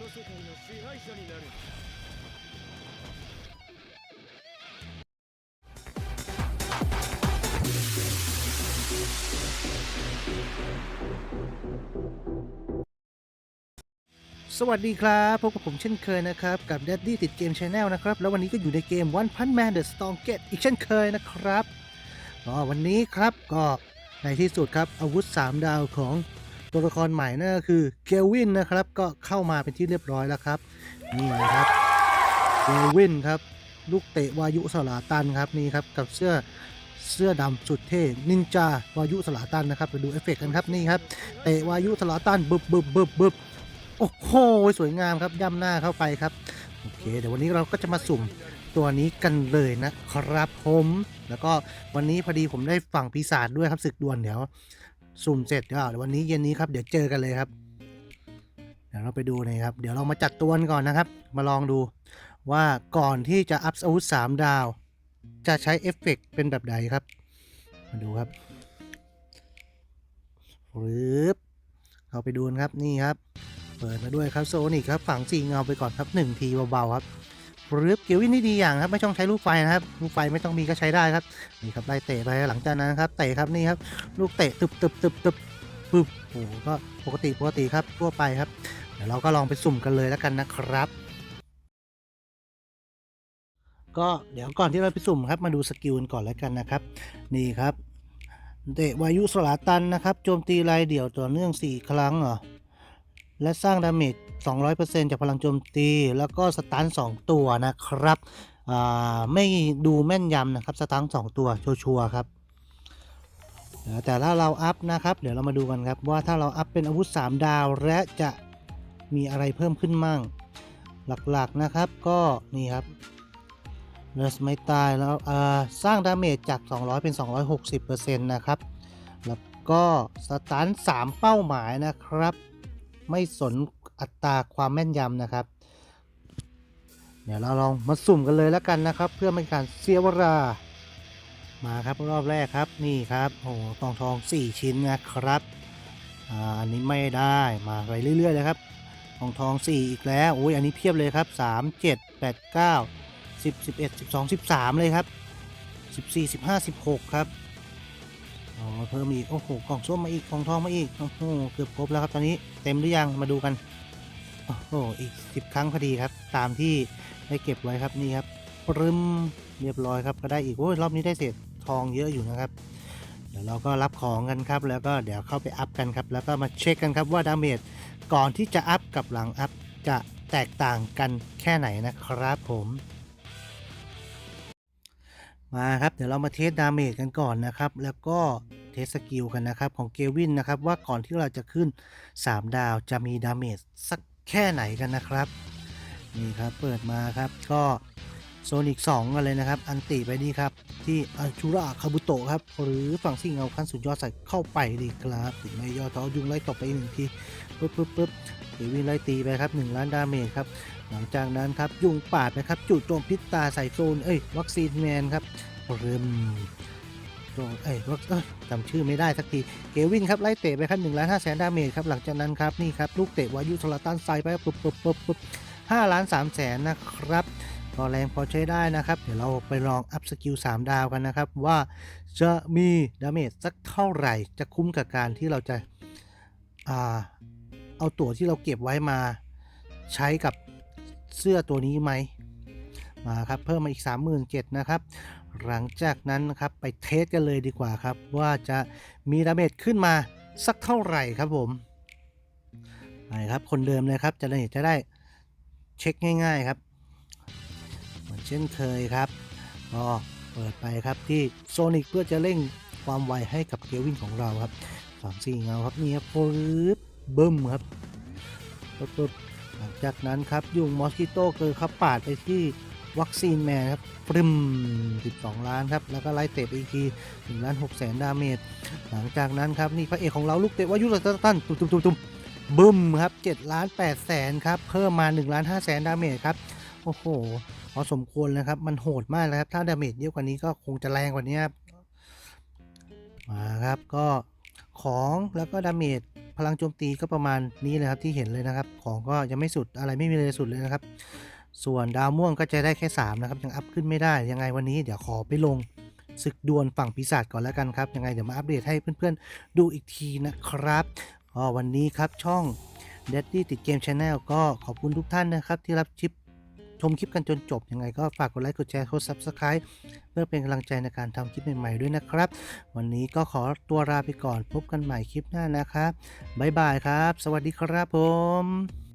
の世界の支配者になる สวัสดีครับพบกับผมเช่นเคยนะครับ กับ Daddy ติดเกม Channel นะครับ แล้ววันนี้ก็อยู่ในเกม One Punch Man The Strongest อีกเช่นเคยนะครับก็วันนี้ครับก็ในที่สุดครับ อาวุธ 3 ดาวของ ตัวละครใหม่นั่นก็คือเกลวินนะครับ ก็เข้ามาเป็นที่เรียบร้อยแล้วครับ นี่นะครับเกลวินครับ ลูกเตะวายุสลาตันครับนี่ครับกับเสื้อเสื้อดำสุดเท่นินจาวายุสลาตันนะครับไปดูเอฟเฟกต์กันครับนี่ครับเตะวายุสลาตันบึบบึบบึบบึบโอ้โหสวยงามครับย่ำหน้าเข้าไปครับโอเคเดี๋ยววันนี้เราก็จะมาสุ่มตัวนี้กันเลยนะครับผม แล้วก็วันนี้พอดีผมได้ฝั่งปีศาจด้วยครับศึกดวลเดี๋ยว สุ่มเสร็จก็เดี๋ยววันนี้เย็นนี้ครับเดี๋ยวเจอกันเลยครับ เดี๋ยวเราไปดูนะครับ เดี๋ยวเรามาจัดตัวกันก่อนนะครับ มาลองดูว่าก่อนที่จะอัพอาวุธ3ดาว จะใช้เอฟเฟกต์เป็นแบบใดครับ มาดูครับปึ๊บเราไปดูนครับนี่ครับ เปิดมาด้วยครับโซนิกครับ ฝังสีเงาไปก่อนครับหนึ่งทีเบาๆครับ รึบเกียววินี่ดีอย่างครับ ไม่ต้องใช้ลูกไฟนะครับ ลูกไฟไม่ต้องมีก็ใช้ได้ครับ นี่ครับไล่เตะไปหลังจากนั้นครับ เตะครับนี่ครับ ลูกเตะตึบตึบตึบตึบปึ๊บโอ้ก็ปกติปกติครับทั่วไปครับ เดี๋ยวเราก็ลองไปสุ่มกันเลยแล้วกันนะครับ ก็เดี๋ยวก่อนที่เราไปสุ่มครับมาดูสกิลกันก่อนแล้วกันนะครับ นี่ครับเตะวายุสลาตันนะครับโจมตีรายเดี่ยวต่อเนื่อง 4 ครั้งเหรอ และสร้างดาเมจ 200%จากพลังโจมตี แล้วก็สตัน2ตัวนะครับอ่าไม่ดูแม่นยำนะครับ สตัน2ตัวชัวร์ครับ แต่ถ้าเราอัพนะครับ เดี๋ยวเรามาดูกันครับว่าถ้าเราอัพเป็นอาวุธ 3 ดาวและจะมีอะไรเพิ่มขึ้นมั่ง หลักๆนะครับก็นี่ครับเลสไม่ตายแล้วสร้างดาเมจจาก 200 เป็น 260%นะครับ แล้วก็สตัน3 เป้าหมายนะครับ ไม่สนอัตราความแม่นยำนะครับ เดี๋ยวเราลองมาสุ่มกันเลยแล้วกันนะครับ เพื่อไม่ให้การเสียเวลามาครับรอบแรกครับนี่ครับโอ้ทองทอง 4 ชิ้นนะครับอ่าอันนี้ไม่ได้มาไปเรื่อยๆเลยครับทองทอง 4 อีกแล้วโอ้ยอันนี้เพียบเลยครับ 3 7 8 9 10 11 12 13 เลยครับ 14 15 16 ครับ อ๋อเพิ่มอีก โอ้โหกล่องส้มมาอีกกล่องทองมาอีก โอ้โหเกือบครบแล้วครับตอนนี้เต็มหรือยังมาดูกันโอ้โหอีก10ครั้งพอดีครับ ตามที่ได้เก็บไว้ครับนี่ครับปรึมเรียบร้อยครับก็ได้อีกโอ้ยรอบนี้ได้เศษทองเยอะอยู่นะครับ เดี๋ยวเราก็รับของกันครับ แล้วก็เดี๋ยวเข้าไปอัพกันครับ แล้วก็มาเช็คกันครับว่าดาเมจก่อนที่จะอัพกับหลังอัพจะแตกต่างกันแค่ไหนนะครับผม มาครับเดี๋ยวเรามาเทสดาเมจกันก่อนนะครับ แล้วก็เทสสกิลกันนะครับของเกวินนะครับ ว่าก่อนที่เราจะขึ้น 3 ดาวจะมีดาเมจสักแค่ไหนกันนะครับ นี่ครับเปิดมาครับก็โซนิก2กันเลยนะครับ อันติไปนี่ครับ ที่อัชูระคาบุโตะครับ หรือฝั่งซิ่งเอาขั้นสุดยอดใส่เข้าไปดีครับติดไม่ย่อท้อยุงไล่ตบไปอีกหนึ่งทีปึ๊บปึ๊บปึ๊บเกวินไล่ตีไปครับ 1 ล้านดาเมจครับ หลังจากนั้นครับ ยุงปาดนะครับจู่โจมพิษตาใส่โซน เอ้ย วัคซีนแมนครับเริ่มโจมเอ้ยวัคเอ้ยจำชื่อไม่ได้สักที เกวินครับ ไล่เตะไปครับหนึ่งล้านห้าแสนดาเมจครับ หลังจากนั้นครับ นี่ครับ ลูกเตะวายุสลาตันใส่ไปปุ๊บปุ๊บปุ๊บปุ๊บห้าล้านสามแสนนะครับ ก็แรงพอใช้ได้นะครับ เดี๋ยวเราไปลองอัพสกิล3ดาวกันนะครับ ว่าจะมีดาเมจสักเท่าไหร่ จะคุ้มกับการที่เราจะอาเอาตั๋วที่เราเก็บไว้มาใช้กับเสื้อตัวนี้ไหมมาครับเพิ่มมาอีก 37,000นะครับ หลังจากนั้นนะครับไปเทสกันเลยดีกว่าครับ ว่าจะมีดาเมจขึ้นมาสักเท่าไหร่ครับผมไปครับคนเดิมเลยครับจะได้จะได้เช็คง่าย ๆ ครับ เช่นเคยครับก็เปิดไปครับที่โซนิกเพื่อจะเร่งความไวให้กับเกลวินของเราครับสามสี่เงาครับนี่ครับโฟล์บึ้มครับปึ๊บหลังจากนั้นครับยุงมอสกิโต้เกิดครับปาดไปที่วัคซีนแมนครับปรึม12 ล้านครับ แล้วก็ไล่เตะไปอีกที1ล้าน6แสนดาเมจ หลังจากนั้นครับ นี่พระเอกของเราลูกเตะวายุรตันตุ้มตุ้มตุ้มตุ้มบึ้มครับ7ล้าน8แสนครับ เพิ่มมา1ล้าน5แสนดาเมจครับ โอ้โห พอสมควรเลยครับ มันโหดมากเลยครับ ถ้าดาเมจเยอะกว่านี้ก็คงจะแรงกว่านี้ครับ มาครับก็ของแล้วก็ดาเมจพลังโจมตีก็ประมาณนี้เลยครับที่เห็นเลยนะครับ ของก็ยังไม่สุดอะไรไม่มีเลยสุดเลยนะครับ ส่วนดาวม่วงก็จะได้แค่ 3 นะครับ ยังอัพขึ้นไม่ได้ยังไงวันนี้เดี๋ยวขอไปลงศึกดวลฝั่งปีศาจก่อนแล้วกันครับ ยังไงเดี๋ยวมาอัปเดตให้เพื่อนๆดูอีกทีนะครับวันนี้ครับช่อง d a d d y ติดเกม Channel ก็ขอบคุณทุกท่านนะครับที่รับชิป ชมคลิปกันจนจบยังไงก็ฝากกดไลค์กดแชร์กด Subscribe เพื่อเป็นกำลังใจในการทำคลิปใหม่ๆด้วยนะครับ วันนี้ก็ขอตัวลาไปก่อนพบกันใหม่คลิปหน้านะครับบ๊ายบายครับ สวัสดีครับผม